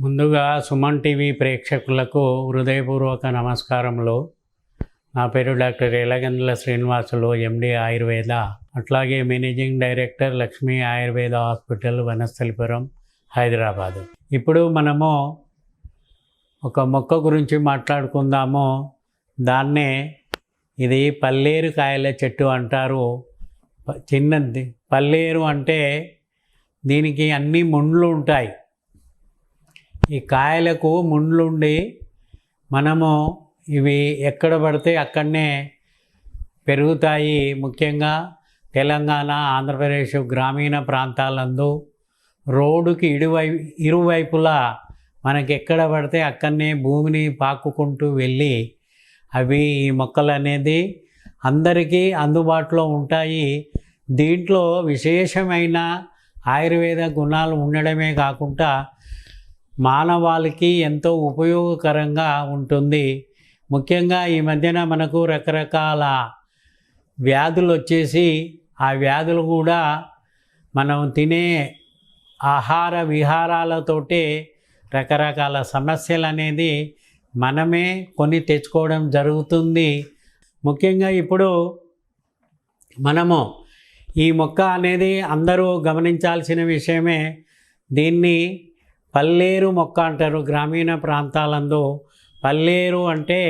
ముందుగా సుమన్ టీవీ ప్రేక్షకులకు హృదయపూర్వక నమస్కారములు. నా పేరు డాక్టర్ ఎలగందుల శ్రీనివాసులు ఎండి ఆయుర్వేద. అట్లాగే managing director Lakshmi Ayurveda hospital Vanasthalipuram Hyderabad. ఇప్పుడు మనము ఒక మొక్క గురించి మాట్లాడుకుందాము. దాన్నే ఇది పల్లేరు కాయల చెట్టు అంటారు. చిన్నది పల్లేరు అంటే దీనికి అన్ని ముండ్లు ఉంటాయి. ఈ కాయలకు ముండ్లుండి మనము ఇవి ఎక్కడ పడితే అక్కడనే పెరుగుతాయి. ముఖ్యంగా తెలంగాణ ఆంధ్రప్రదేశ్ గ్రామీణ ప్రాంతాలందు రోడ్డుకి ఇరువై ఇరువైపులా మనకి ఎక్కడ పడితే అక్కడనే భూమిని పాకుకుంటూ వెళ్ళి అవి ఈ మొక్కలు అనేది అందరికీ అందుబాటులో ఉంటాయి. దీంట్లో విశేషమైన ఆయుర్వేద గుణాలు ఉండడమే కాకుండా మానవాళికి ఎంతో ఉపయోగకరంగా ఉంటుంది. ముఖ్యంగా ఈ మధ్యన మనకు రకరకాల వ్యాధులు వచ్చేసి ఆ వ్యాధులు కూడా మనం తినే ఆహార విహారాలతోటే రకరకాల సమస్యలు అనేది మనమే కొని తెచ్చుకోవడం జరుగుతుంది. ముఖ్యంగా ఇప్పుడు మనము ఈ మొక్క అనేది అందరూ గమనించాల్సిన విషయమే. దీన్ని పల్లేరు మొక్క అంటారు. గ్రామీణ ప్రాంతాలందు పల్లేరు అంటే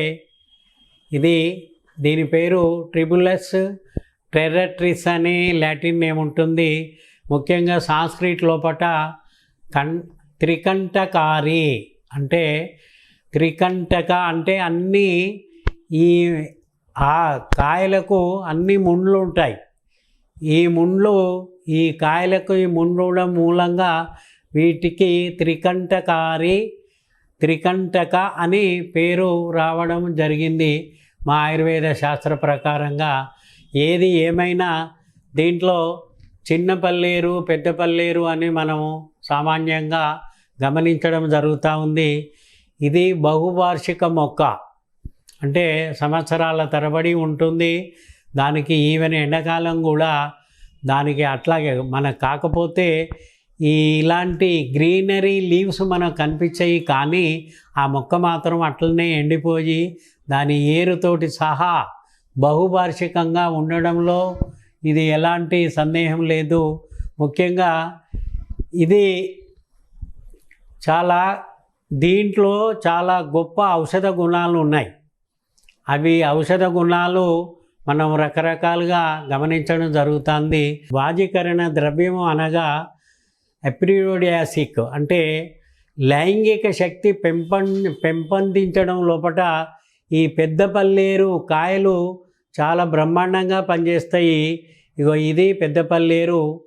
ఇది దీని పేరు ట్రిబులస్ టెర్రట్రిస్ అని లాటిన్ నేమ్ ఉంటుంది. ముఖ్యంగా సాంస్క్రిట్ లోపట కన్ త్రికంఠకారి అంటే త్రికంఠక అంటే అన్నీ ఈ ఆ కాయలకు అన్ని ముండ్లు ఉంటాయి. ఈ ముండ్లు ఈ కాయలకు ఈ ముండ్లు ఉండడం మూలంగా వీటికి త్రికంఠకారి త్రికంఠక అని పేరు రావడం జరిగింది మా ఆయుర్వేద శాస్త్ర ప్రకారంగా. ఏది ఏమైనా దీంట్లో చిన్న పల్లేరు పెద్ద పల్లేరు అని మనము సామాన్యంగా గమనించడం జరుగుతూ ఉంది. ఇది బహువార్షిక మొక్క. అంటే సంవత్సరాల తరబడి ఉంటుంది. దానికి ఈవెన్ ఎండాకాలం కూడా దానికి అట్లాగే మనకు కాకపోతే ఈ ఇలాంటి గ్రీనరీ లీవ్స్ మనకు కనిపించాయి కానీ ఆ మొక్క మాత్రం అట్లనే ఎండిపోయి దాని ఏరుతోటి సహా బహువార్షికంగా ఉండడంలో ఇది ఎలాంటి సందేహం లేదు. ముఖ్యంగా ఇది చాలా దీంట్లో చాలా గొప్ప ఔషధ గుణాలు ఉన్నాయి. అవి ఔషధ గుణాలు మనం రకరకాలుగా గమనించడం జరుగుతుంది. వాజీకరణ ద్రవ్యము అనగా అప్రియోడియాసిక్ అంటే లైంగిక శక్తి పెంపొం పెంపొందించడం లోపట ఈ పెద్ద పల్లేరు కాయలు చాలా బ్రహ్మాండంగా పనిచేస్తాయి. ఇగో ఇది పెద్ద పల్లేరు.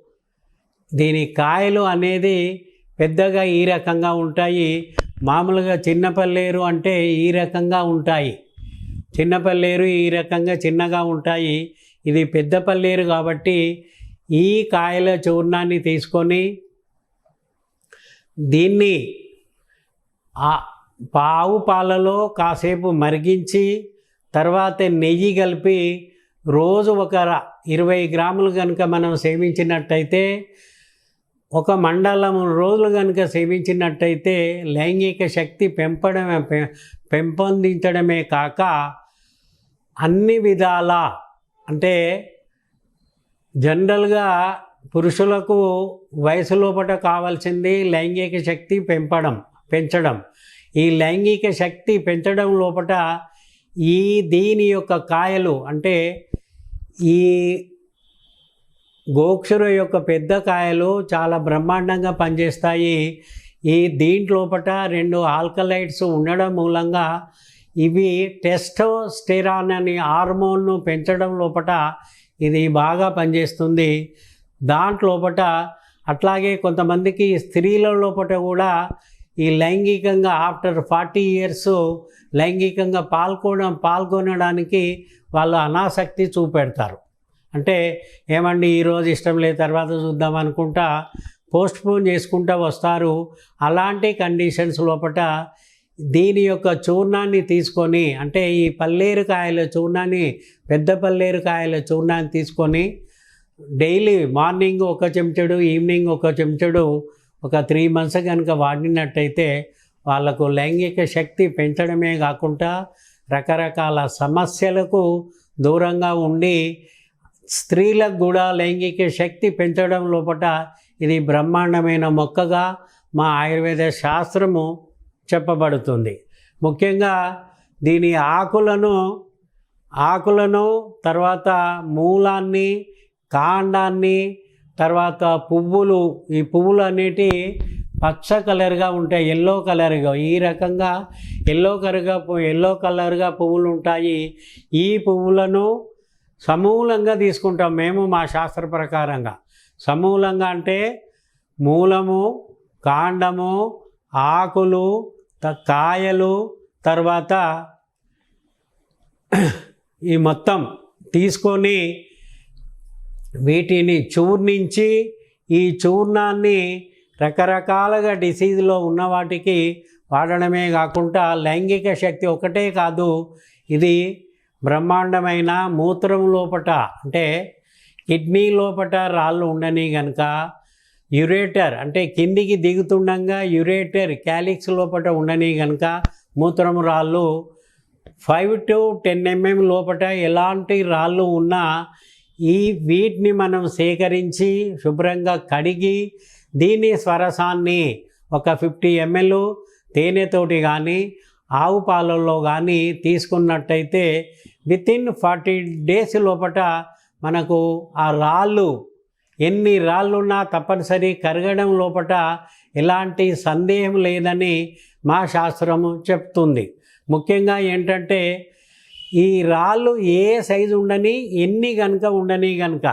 దీని కాయలు అనేది పెద్దగా ఈ రకంగా ఉంటాయి. మామూలుగా చిన్న పల్లేరు అంటే ఈ రకంగా ఉంటాయి. చిన్న పల్లేరు ఈ రకంగా చిన్నగా ఉంటాయి. ఇది పెద్ద పల్లేరు కాబట్టి ఈ కాయల చూర్ణాన్ని తీసుకొని దీన్ని ఆ పావు పాలలో కాసేపు మరిగించి తర్వాత నెయ్యి కలిపి రోజు ఒక ఇరవై గ్రాములు కనుక మనం సేవించినట్టయితే ఒక మండలం రోజులు కనుక సేవించినట్టయితే లైంగిక శక్తి పెంపడమే పె- పెంపొందించడమే కాక అన్ని విధాల అంటే జనరల్గా పురుషులకు వయసు లోపల కావాల్సింది లైంగిక శక్తి పెంపడం పెంచడం. ఈ లైంగిక శక్తి పెంచడం లోపట ఈ దీని యొక్క కాయలు అంటే ఈ గోక్షుర యొక్క పెద్ద కాయలు చాలా బ్రహ్మాండంగా పనిచేస్తాయి. ఈ దీంట్లోపట రెండు ఆల్కలైట్స్ ఉండడం మూలంగా ఇవి టెస్టోస్టెరాన్ అనే హార్మోన్ను పెంచడం లోపట ఇది బాగా పనిచేస్తుంది. దాంట్లోపట అట్లాగే కొంతమందికి స్త్రీల లోపట కూడా ఈ లైంగికంగా ఆఫ్టర్ ఫార్టీ ఇయర్స్ లైంగికంగా పాల్గొనడం పాల్గొనడానికి వాళ్ళు అనాసక్తి చూపెడతారు. అంటే ఏమండి ఈరోజు ఇష్టం లేదు తర్వాత చూద్దాం అనుకుంటా పోస్ట్ పోన్ చేసుకుంటూ వస్తారు. అలాంటి కండిషన్స్ లోపట దీని యొక్క చూర్ణాన్ని తీసుకొని అంటే ఈ పల్లేరు కాయల చూర్ణాన్ని పెద్ద పల్లేరు కాయల చూర్ణాన్ని తీసుకొని డైలీ మార్నింగ్ ఒక చెంచడు ఈవినింగ్ ఒక చెంచాడు ఒక త్రీ మంత్స్ కనుక వాడినట్టయితే వాళ్ళకు లైంగిక శక్తి పెంచడమే కాకుండా రకరకాల సమస్యలకు దూరంగా ఉండి స్త్రీలకు కూడా లైంగిక శక్తి పెంచడం లోపల ఇది బ్రహ్మాండమైన మొక్కగా మా ఆయుర్వేద శాస్త్రము చెప్పబడుతుంది. ముఖ్యంగా దీని ఆకులను ఆకులను తర్వాత మూలాన్ని కాండాన్ని తర్వాత పువ్వులు ఈ పువ్వులు అనేటి పచ్చ కలర్గా ఉంటాయి ఎల్లో కలర్గా. ఈ రకంగా ఎల్లో కలర్గా ఎల్లో కలర్గా పువ్వులు ఉంటాయి. ఈ పువ్వులను సమూలంగా తీసుకుంటాం మేము మా శాస్త్ర ప్రకారంగా. సమూలంగా అంటే మూలము కాండము ఆకులు కాయలు తర్వాత ఈ మొత్తం తీసుకొని వీటిని చూర్ణించి ఈ చూర్ణాన్ని రకరకాలుగా డిసీజ్లో ఉన్న వాటికి వాడడమే కాకుండా లైంగిక శక్తి ఒకటే కాదు ఇది బ్రహ్మాండమైన మూత్రం లోపట అంటే కిడ్నీ లోపట రాళ్ళు ఉండని కనుక యురేటర్ అంటే కిందికి దిగుతుండగా యురేటర్ క్యాలిక్స్ లోపట ఉండని కనుక మూత్రం రాళ్ళు ఫైవ్ టు టెన్ ఎంఎం లోపట ఎలాంటి రాళ్ళు ఉన్నా ఈ వీటిని మనం సేకరించి శుభ్రంగా కడిగి దీని స్వరసాన్ని ఒక ఫిఫ్టీ ఎంఎల్ తేనెతోటి కానీ ఆవు పాలల్లో కానీ తీసుకున్నట్టయితే విత్ ఇన్ ఫార్టీ డేస్ లోపట మనకు ఆ రాళ్ళు ఎన్ని రాళ్ళున్నా తప్పనిసరి కరగడం లోపట ఎలాంటి సందేహం లేదని మా శాస్త్రము చెప్తుంది. ముఖ్యంగా ఏంటంటే ఈ రాళ్ళు ఏ సైజు ఉండని ఎన్ని కనుక ఉండని కనుక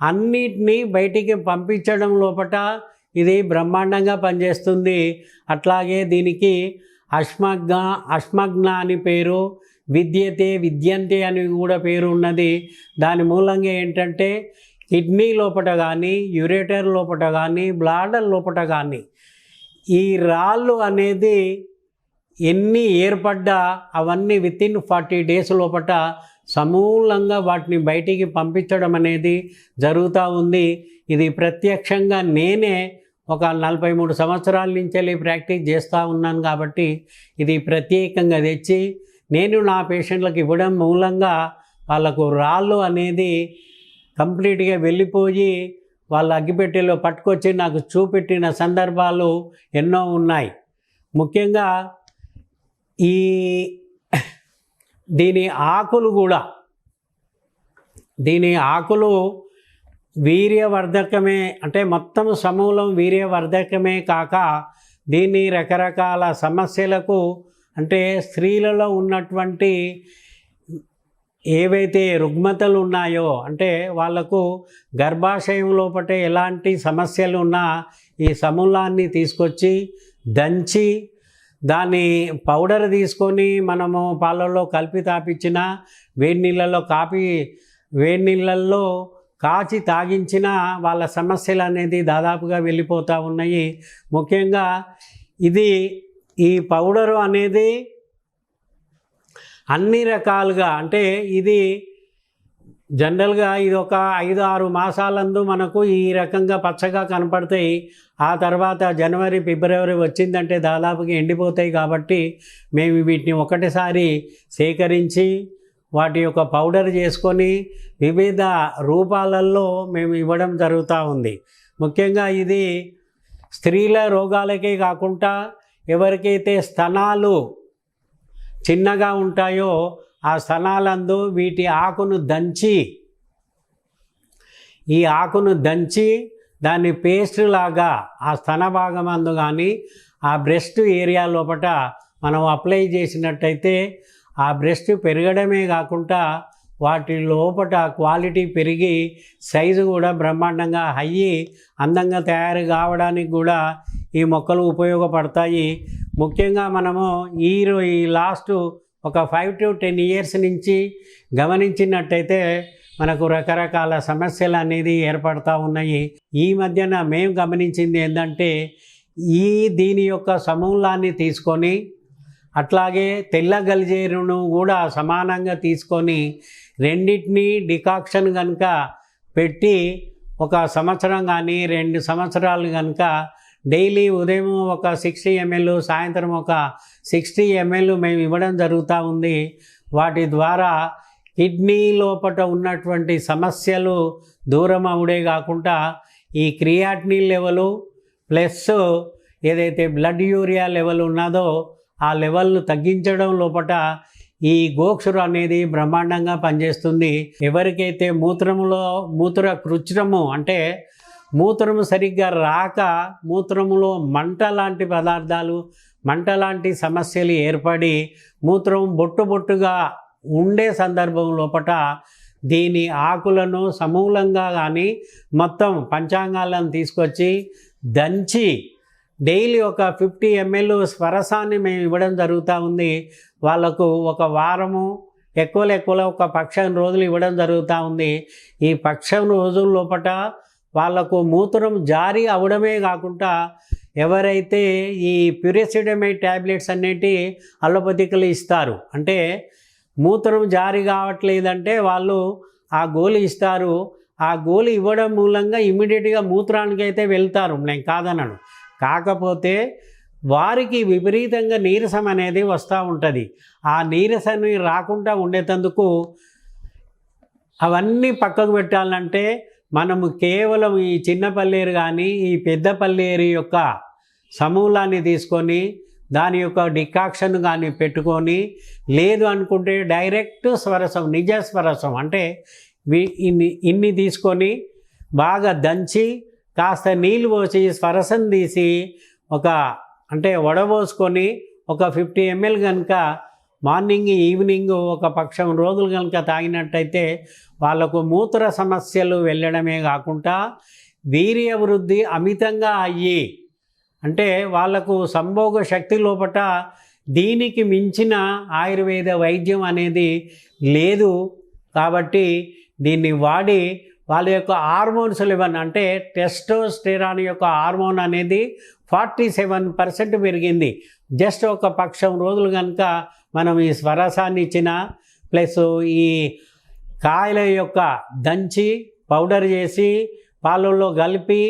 అన్నిటినీ బయటికి పంపించడం లోపట ఇది బ్రహ్మాండంగా పనిచేస్తుంది. అట్లాగే దీనికి అశ్మగ్న అశ్మగ్న అని పేరు విద్యతే విద్యంతే అని కూడా పేరు ఉన్నది. దాని మూలంగా ఏంటంటే కిడ్నీ లోపట కానీ యురేటర్ లోపట కానీ బ్లాడర్ లోపట కానీ ఈ రాళ్ళు అనేది ఎన్ని ఏర్పడ్డా అవన్నీ విత్ ఇన్ ఫార్టీ డేస్ లోపట సమూలంగా వాటిని బయటికి పంపించడం అనేది జరుగుతూ ఉంది. ఇది ప్రత్యక్షంగా నేనే ఒక నలభై మూడు సంవత్సరాల నుంచి ప్రాక్టీస్ చేస్తూ ఉన్నాను కాబట్టి ఇది ప్రత్యేకంగా తెచ్చి నేను నా పేషెంట్లకు ఇవ్వడం మూలంగా వాళ్ళకు రాళ్ళు అనేది కంప్లీట్గా వెళ్ళిపోయి వాళ్ళ అగ్గిపెట్టెలో పట్టుకొచ్చి నాకు చూపెట్టిన సందర్భాలు ఎన్నో ఉన్నాయి. ముఖ్యంగా ఈ దీని ఆకులు కూడా దీని ఆకులు వీర్యవర్ధకమే అంటే మొత్తం సమూలం వీర్యవర్ధకమే కాక దీన్ని రకరకాల సమస్యలకు అంటే స్త్రీలలో ఉన్నటువంటి ఏవైతే రుగ్మతలు ఉన్నాయో అంటే వాళ్ళకు గర్భాశయం లోపటే ఎలాంటి సమస్యలు ఉన్నా ఈ సమూలాన్ని తీసుకొచ్చి దంచి దాన్ని పౌడర్ తీసుకొని మనము పాలల్లో కలిపి తాపించిన వేడి నీళ్ళల్లో కాపి వేడి నీళ్ళల్లో కాచి తాగించిన వాళ్ళ సమస్యలు అనేది దాదాపుగా వెళ్ళిపోతూ ఉన్నాయి. ముఖ్యంగా ఇది ఈ పౌడరు అనేది అన్ని రకాలుగా అంటే ఇది జనరల్గా ఇది ఒక ఐదు ఆరు మాసాలందు మనకు ఈ రకంగా పచ్చగా కనపడతాయి. ఆ తర్వాత జనవరి ఫిబ్రవరి వచ్చిందంటే దాదాపుగా ఎండిపోతాయి కాబట్టి మేము వీటిని ఒకటిసారి సేకరించి వాటి యొక్క పౌడర్ చేసుకొని వివిధ రూపాలలో మేము ఇవ్వడం జరుగుతూ ఉంది. ముఖ్యంగా ఇది స్త్రీల రోగాలకే కాకుండా ఎవరికైతే స్తనాలు చిన్నగా ఉంటాయో ఆ స్థలాలందు వీటి ఆకును దంచి ఈ ఆకును దంచి దాన్ని పేస్ట్ లాగా ఆ స్తన భాగమందు కానీ ఆ బ్రెస్ట్ ఏరియా లోపల మనం అప్లై చేసినట్టయితే ఆ బ్రెస్ట్ పెరగడమే కాకుండా వాటి లోపట క్వాలిటీ పెరిగి సైజు కూడా బ్రహ్మాండంగా అయ్యి అందంగా తయారు కావడానికి కూడా ఈ మొక్కలు ఉపయోగపడతాయి. ముఖ్యంగా మనము ఈ లాస్ట్ ఒక ఫైవ్ టు టెన్ ఇయర్స్ నుంచి గమనించినట్టయితే మనకు రకరకాల సమస్యలు అనేది ఏర్పడతా ఉన్నాయి. ఈ మధ్యన మేము గమనించింది ఏంటంటే ఈ దీని యొక్క సమూలాన్ని తీసుకొని అట్లాగే తెల్ల గలిజేరును కూడా సమానంగా తీసుకొని రెండింటినీ డికాక్షన్ కనుక పెట్టి ఒక సంవత్సరం కానీ రెండు సంవత్సరాలు కనుక డైలీ ఉదయం ఒక సిక్స్టీ ఎంఎల్ సాయంత్రం ఒక సిక్స్టీ ఎంఎల్ మేము ఇవ్వడం జరుగుతూ ఉంది. వాటి ద్వారా కిడ్నీ లోపట ఉన్నటువంటి సమస్యలు దూరం అవుడే కాకుండా ఈ క్రియాటినీ లెవెలు ప్లస్ ఏదైతే బ్లడ్ యూరియా లెవెల్ ఉన్నదో ఆ లెవెల్ను తగ్గించడం లోపట ఈ గోక్షురు అనేది బ్రహ్మాండంగా పనిచేస్తుంది. ఎవరికైతే మూత్రములో మూత్ర కృత్రము అంటే మూత్రము సరిగ్గా రాక మూత్రములో మంట లాంటి పదార్థాలు మంట లాంటి సమస్యలు ఏర్పడి మూత్రం బొట్టు బొట్టుగా ఉండే సందర్భం లోపట దీని ఆకులను సమూలంగా కానీ మొత్తం పంచాంగాలను తీసుకొచ్చి దంచి డైలీ ఒక ఫిఫ్టీ ఎంఎల్ స్వరసాన్ని మేము ఇవ్వడం జరుగుతూ ఉంది. వాళ్ళకు ఒక వారము ఎక్కువ ఎక్కువలో ఒక పక్షం రోజులు ఇవ్వడం జరుగుతూ ఉంది. ఈ పక్షం రోజుల లోపల వాళ్ళకు మూత్రం జారీ అవడమే కాకుండా ఎవరైతే ఈ ప్యూరిసిడమై ట్యాబ్లెట్స్ అనేటి అలోపతికలు ఇస్తారు అంటే మూత్రం జారీ కావట్లేదంటే వాళ్ళు ఆ గోలి ఇస్తారు. ఆ గోలి ఇవ్వడం మూలంగా ఇమ్మీడియట్గా మూత్రానికి అయితే వెళ్తారు. నేను కాదనను. కాకపోతే వారికి విపరీతంగా నీరసం అనేది వస్తూ ఉంటుంది. ఆ నీరసాన్ని రాకుండా ఉండేటందుకు అవన్నీ పక్కకు పెట్టాలంటే మనము కేవలం ఈ చిన్న పల్లేరు కానీ ఈ పెద్ద పల్లేరు యొక్క సమూలాన్ని తీసుకొని దాని యొక్క డికాక్షన్ కానీ పెట్టుకొని లేదు అనుకుంటే డైరెక్ట్ స్వరసం నిజ స్వరసం అంటే ఇన్ని ఇన్ని తీసుకొని బాగా దంచి కాస్త నీళ్ళు పోసి స్వరసం తీసి ఒక అంటే వడబోసుకొని ఒక ఫిఫ్టీ ఎంఎల్ కనుక మార్నింగ్ ఈవినింగ్ ఒక పక్షం రోజులు కనుక తాగినట్టయితే వాళ్ళకు మూత్ర సమస్యలు వెళ్ళడమే కాకుండా వీర్య వృద్ధి అమితంగా అయ్యి అంటే వాళ్ళకు సంభోగ శక్తి లోపట దీనికి మించిన ఆయుర్వేద వైద్యం అనేది లేదు కాబట్టి దీన్ని వాడి వాళ్ళ యొక్క హార్మోన్స్ లెవెన్ అంటే టెస్టోస్టెరాన్ యొక్క హార్మోన్ అనేది ఫార్టీ సెవెన్ పర్సెంట్ పెరిగింది. జస్ట్ ఒక పక్షం రోజులు కనుక మనం ఈ స్వరసాన్ని ఇచ్చిన ప్లస్ ఈ కాయల యొక్క దంచి పౌడర్ చేసి పాలల్లో కలిపి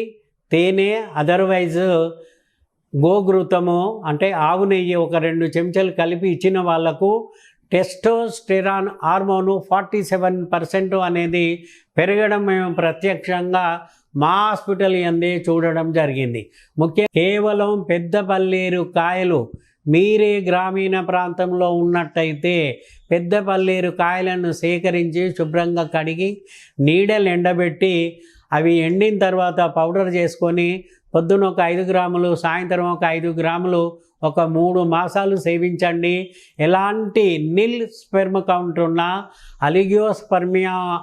తేనె అదర్వైజ్ గోఘృతము అంటే ఆవు నెయ్యి ఒక రెండు చెంచాలు కలిపి ఇచ్చిన వాళ్ళకు testosterone hormone forty seven percent అనేది పెరగడం మేము ప్రత్యక్షంగా మా హాస్పిటల్ అందే చూడడం జరిగింది. ముఖ్య కేవలం పెద్ద పల్లేరు కాయలు మీరే గ్రామీణ ప్రాంతంలో ఉన్నట్టయితే పెద్ద పల్లేరు కాయలను సేకరించి శుభ్రంగా కడిగి నీడలు ఎండబెట్టి అవి ఎండిన తర్వాత పౌడర్ చేసుకొని పొద్దున ఒక ఐదు గ్రాములు సాయంత్రం ఒక ఐదు గ్రాములు ఒక మూడు మాసాలు సేవించండి. ఎలాంటి నిల్ స్పెర్మ్ కౌంట్ ఉన్నా అలిగియోస్పర్మియా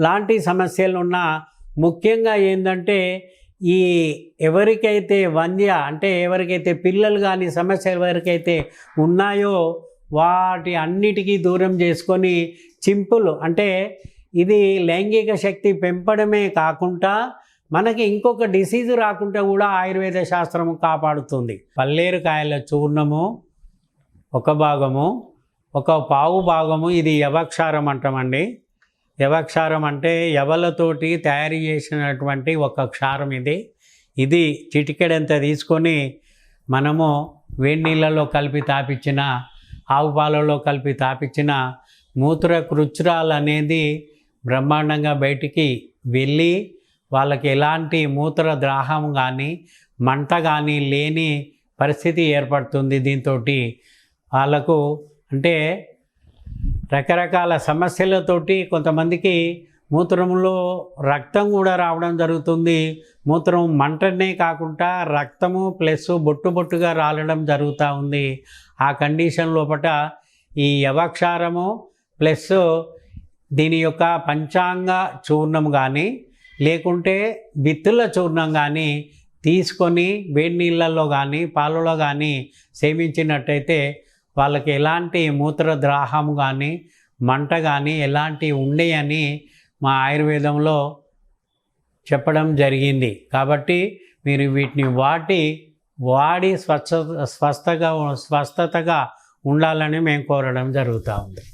లాంటి సమస్యలు ఉన్నా ముఖ్యంగా ఏంటంటే ఈ ఎవరికైతే వంద్య అంటే ఎవరికైతే పిల్లలు కానీ సమస్య ఎవరికైతే ఉన్నాయో వాటి అన్నిటికీ దూరం చేసుకొని చింపుల్ అంటే ఇది లైంగిక శక్తి పెంపడమే కాకుండా మనకి ఇంకొక డిసీజ్ రాకుండా కూడా ఆయుర్వేద శాస్త్రము కాపాడుతుంది. పల్లేరు కాయల చూర్ణము ఒక భాగము ఒక పావు భాగము ఇది యవక్షారం అంటామండి. యవక్షారం అంటే యవలతోటి తయారు చేసినటువంటి ఒక క్షారం ఇది. ఇది చిటికెడంత తీసుకొని మనము వేడి నీళ్ళలో కలిపి తాపించిన ఆవు పాలలో కలిపి తాపించిన మూత్ర కృచ్రాలు అనేది బ్రహ్మాండంగా బయటికి వెళ్ళి వాళ్ళకి ఎలాంటి మూత్ర ద్రాహం కానీ మంట కానీ లేని పరిస్థితి ఏర్పడుతుంది దీంతో వాళ్ళకు అంటే రకరకాల సమస్యలతోటి కొంతమందికి మూత్రంలో రక్తం కూడా రావడం జరుగుతుంది. మూత్రం మంటనే కాకుండా రక్తము ప్లస్ బొట్టు బొట్టుగా రాలడం జరుగుతూ ఉంది. ఆ కండిషన్ లోపట ఈ యవక్షారము ప్లస్ దీని యొక్క పంచాంగ చూర్ణం కానీ లేకుంటే విత్తుల చూర్ణం కానీ తీసుకొని వేడి నీళ్ళల్లో కానీ పాలలో కానీ సేవించినట్టయితే వాళ్ళకి ఎలాంటి మూత్ర ద్రాహం కానీ మంట కానీ ఎలాంటి ఉండేయని మా ఆయుర్వేదంలో చెప్పడం జరిగింది. కాబట్టి మీరు వీటిని వాటి వాడి స్వచ్ఛ స్వస్థగా స్వస్థతగా ఉండాలని మేము కోరడం జరుగుతూ ఉంది.